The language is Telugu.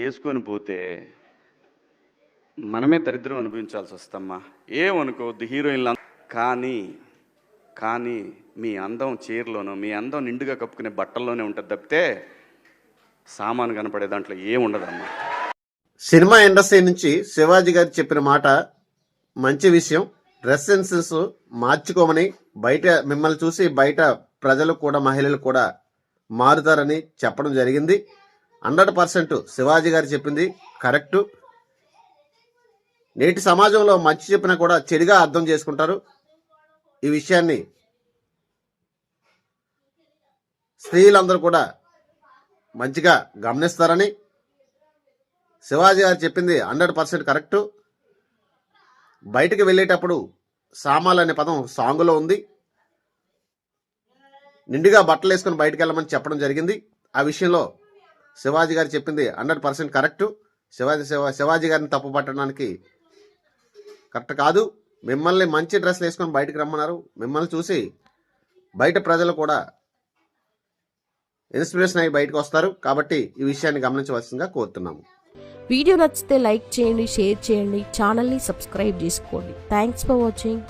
వేసుకొని పోతే మనమే దరిద్రం అనుభవించాల్సి వస్తమ్మా. ఏమనుకోవద్దు హీరోయిన్లు కానీ కానీ మీ అందం చీరలోనో మీ అందం నిండుగా కప్పుకునే బట్టల్లోనే ఉంటుంది తప్పితే సామాను కనపడే దాంట్లో ఏముండదమ్మా. సినిమా ఇండస్ట్రీ నుంచి శివాజీ గారు చెప్పిన మాట మంచి విషయం. డ్రెస్ సెన్సెస్ మార్చుకోమని బయట మిమ్మల్ని చూసి బయట ప్రజలు కూడా మహిళలు కూడా మారుతారని చెప్పడం జరిగింది. హండ్రెడ్ పర్సెంట్ శివాజీ గారు చెప్పింది కరెక్టు. నేటి సమాజంలో మంచి చెప్పినా కూడా చెడుగా అర్థం చేసుకుంటారు. ఈ విషయాన్ని స్త్రీలందరూ కూడా మంచిగా గమనిస్తారని శివాజీ గారు చెప్పింది హండ్రెడ్ పర్సెంట్ కరెక్టు. బయటికి వెళ్ళేటప్పుడు సామాలు అనే పదం సాంగులో ఉంది. నిండుగా బట్టలు వేసుకొని బయటకు వెళ్ళమని చెప్పడం జరిగింది. ఆ విషయంలో శివాజీ గారు చెప్పింది hundred percent correct. Shivaji Shiva Shivaji గారిని తప్పు పట్టడానికి కరెక్ట్ కాదు. మిమ్మల్ని మంచి డ్రెస్లు వేసుకొని బయటికి రమ్మన్నారు. మిమ్మల్ని చూసి బయట ప్రజలు కూడా ఇన్స్పిరేషన్ అయ్యి బయటకు వస్తారు. కాబట్టి ఈ విషయాన్ని గమనించవలసిందిగా కోరుతున్నాము. వీడియో నచ్చితే లైక్ చేయండి షేర్ చేయండి. ఛానల్ని సబ్స్క్రైబ్ చేసుకోండి. Thanks for watching.